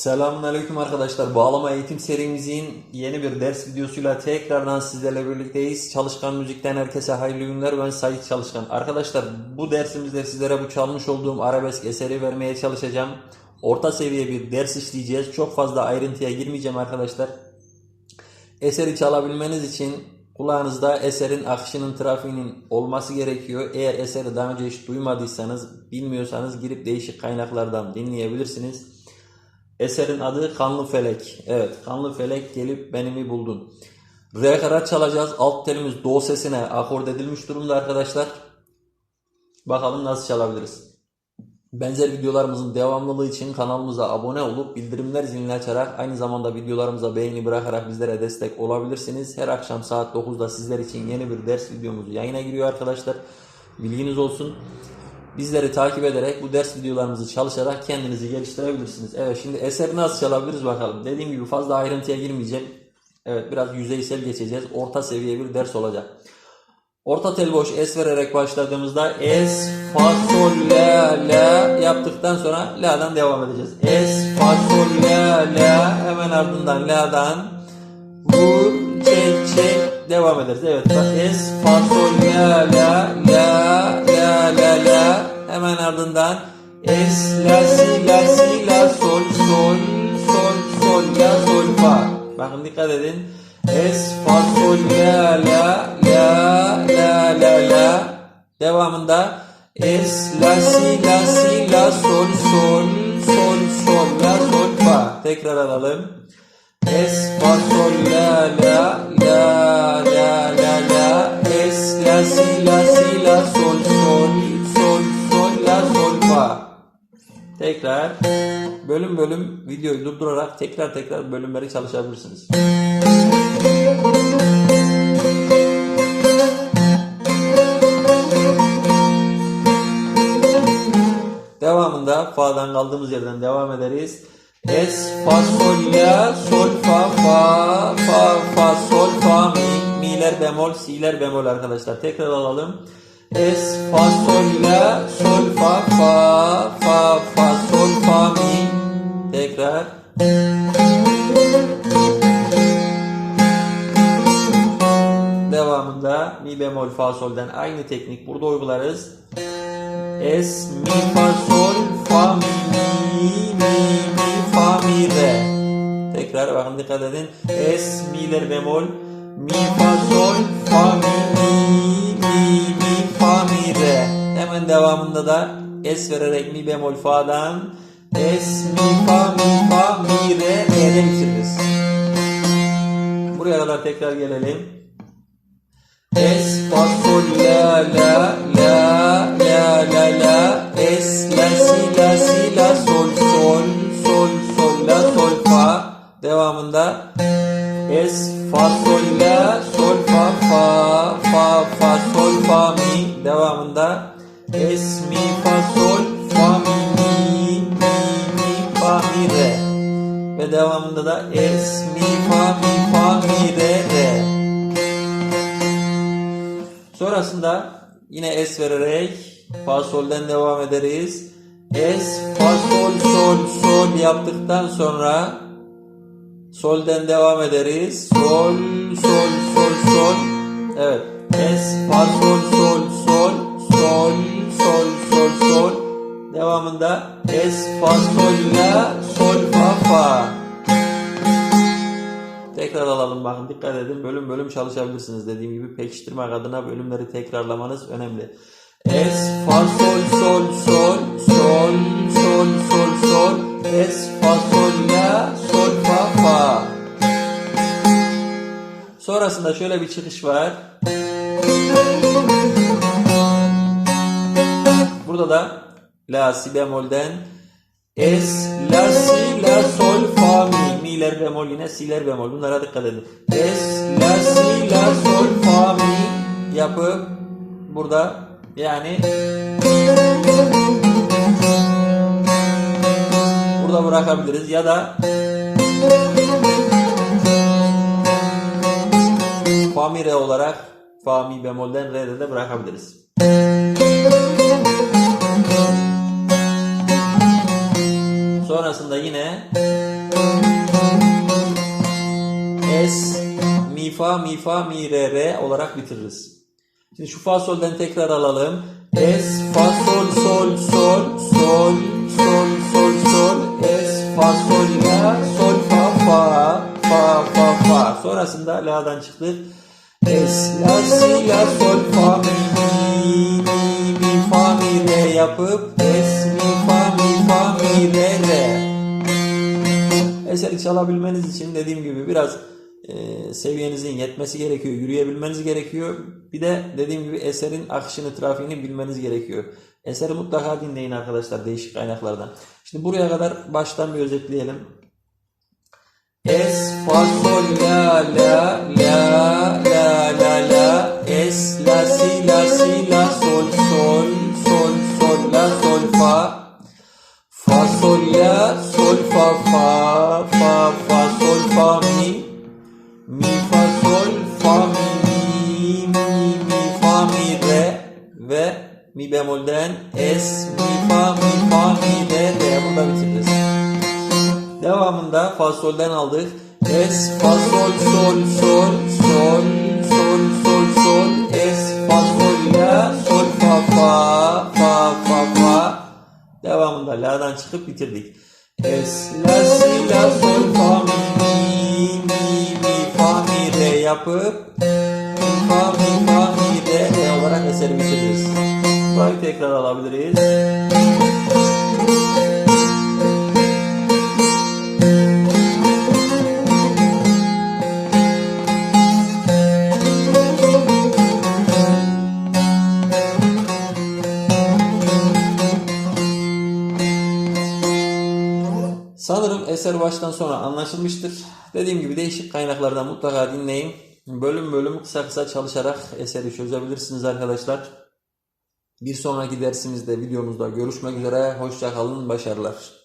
Selamünaleyküm arkadaşlar. Bağlama eğitim serimizin yeni bir ders videosuyla tekrardan sizlerle birlikteyiz. Çalışkan Müzik'ten herkese hayırlı günler. Ben Sait Çalışkan. Arkadaşlar bu dersimizde sizlere bu çalmış olduğum arabesk eseri vermeye çalışacağım. Orta seviye bir ders işleyeceğiz. Çok fazla ayrıntıya girmeyeceğim arkadaşlar. Eseri çalabilmeniz için kulağınızda eserin akışının trafiğinin olması gerekiyor. Eğer eseri daha önce hiç duymadıysanız, bilmiyorsanız girip değişik kaynaklardan dinleyebilirsiniz. Eserin adı Kanlı Felek. Evet, Kanlı Felek gelip benimi buldun. Re karat çalacağız. Alt telimiz do sesine akord edilmiş durumda arkadaşlar. Bakalım nasıl çalabiliriz. Benzer videolarımızın devamlılığı için kanalımıza abone olup bildirimler zilini açarak aynı zamanda videolarımıza beğeni bırakarak bizlere destek olabilirsiniz. Her akşam saat 9'da sizler için yeni bir ders videomuz yayına giriyor arkadaşlar. Bilginiz olsun. Bizleri takip ederek bu ders videolarımızı çalışarak kendinizi geliştirebilirsiniz. Evet şimdi eseri nasıl çalabiliriz bakalım. Dediğim gibi fazla ayrıntıya girmeyeceğim. Evet biraz yüzeysel geçeceğiz. Orta seviye bir ders olacak. Orta tel boş es vererek başladığımızda es, fa, sol, la, la yaptıktan sonra la'dan devam edeceğiz. Es, fa, sol, la, la hemen ardından la'dan vur, çek, çek devam ederiz. Evet es, fa, sol, la, la, la, la, la hemen ardından es, la, si, la, si, la, sol, sol, sol, sol, la, sol, fa. Bakın dikkat edin. Es, fa, sol, la, la, la, la, la, la. Devamında es, la, si, la, si, la, sol, sol, sol, sol, la, sol, fa. Tekrar alalım. Es, fa, sol, la, la, la, la, la, la. Es, la, si, la, si, la, sol, sol, Tekrar bölüm bölüm videoyu durdurarak tekrar tekrar bölümleri çalışabilirsiniz. Devamında fa'dan kaldığımız yerden devam ederiz. Es, fa, sol, la, sol, fa, fa, fa, fa, sol, fa, mi, mi'ler bemol, si'ler bemol arkadaşlar. Tekrar alalım. Es, fa, sol, la, sol, fa, fa, fa, bemol fa sol'den aynı teknik burada uygularız. Es, mi, fa, sol, fa, mi, mi, mi, mi, fa, mi, re. Tekrar bakın dikkat edin. Es, mi'ler bemol, mi, fa, sol, fa, mi, mi, mi, mi, fa, mi, re. Hemen devamında da es vererek mi bemol fa'dan es, mi, fa, mi, fa, mi, re, re'de bitiririz. Buraya kadar tekrar gelelim. Es, fa, sol, la, la, la, la, la, la. Es, la, si, la, si, la, sol, sol, sol, sol, la, sol, fa. Devamında es, fa, sol, la, sol, fa, fa, fa, fa, sol, fa, mi. Devamında es, mi, fa, sol, fa, mi, mi, mi, mi, fa, mi, re. Ve devamında da es, mi, es vererek fa solden devam ederiz. Es fa sol sol sol yaptıktan sonra solden devam ederiz. Sol sol sol sol. Evet. Es fa sol sol sol sol sol sol sol. Devamında es fa sol la sol fa fa. Tekrar alalım bakın dikkat edin bölüm bölüm çalışabilirsiniz dediğim gibi pekiştirmek adına bölümleri tekrarlamanız önemli. Es fa sol sol sol sol sol sol sol es fa sol la sol fa fa. Sonrasında şöyle bir çıkış var. Burada da la si bemolden es la si la sol fa mi mi'ler bemol yine si'ler bemol bunlara dikkat edin. Es la si la sol fa mi yapıp burada yani burada bırakabiliriz ya da fa mi re olarak fa mi bemolden re'de de bırakabiliriz. Sonrasında yine fa, mi fa, mi, re, re olarak bitiririz. Şimdi şu fa solden tekrar alalım. Es, fa, sol, sol, sol, sol, sol, sol, sol, es, fa, sol, la, sol, fa, fa, fa, fa, fa. Sonrasında la'dan çıktık. Es, la, si, la, sol, fa, mi, mi, mi, mi, fa, mi, re yapıp es, mi, fa, mi, fa, mi, re, re. Eseri çalabilmeniz için dediğim gibi biraz e, seviyenizin yetmesi gerekiyor, yürüyebilmeniz gerekiyor. Bir de dediğim gibi eserin akışını, trafiğini bilmeniz gerekiyor. Eseri mutlaka dinleyin arkadaşlar değişik kaynaklardan. Şimdi buraya kadar baştan bir özetleyelim. Es, fa, sol, la, la, la, la, la, la, es, la, si, la, si, la, sol, sol, sol, sol, la, sol, fa, Fa sol la sol fa fa fa fa sol fa mi mi bemolden es mi fa mi fa mi re re burada bitiririz. Devamında fa solden aldık. Es fa sol sol sol sol sol sol sol es fa sol la sol fa fa fa fa fa Devamında la'dan çıkıp bitirdik. Es, la, si, la, sol, fa, mi, mi, mi, mi, fa, mi, re yapıp fa, mi, fa, mi, re, re olarak eseri bitiririz. Burayı tekrar alabiliriz. Sanırım eser baştan sonra anlaşılmıştır. Dediğim gibi değişik kaynaklardan mutlaka dinleyin. Bölüm bölüm kısa kısa çalışarak eseri çözebilirsiniz arkadaşlar. Bir sonraki dersimizde videomuzda görüşmek üzere. Hoşça kalın, başarılar.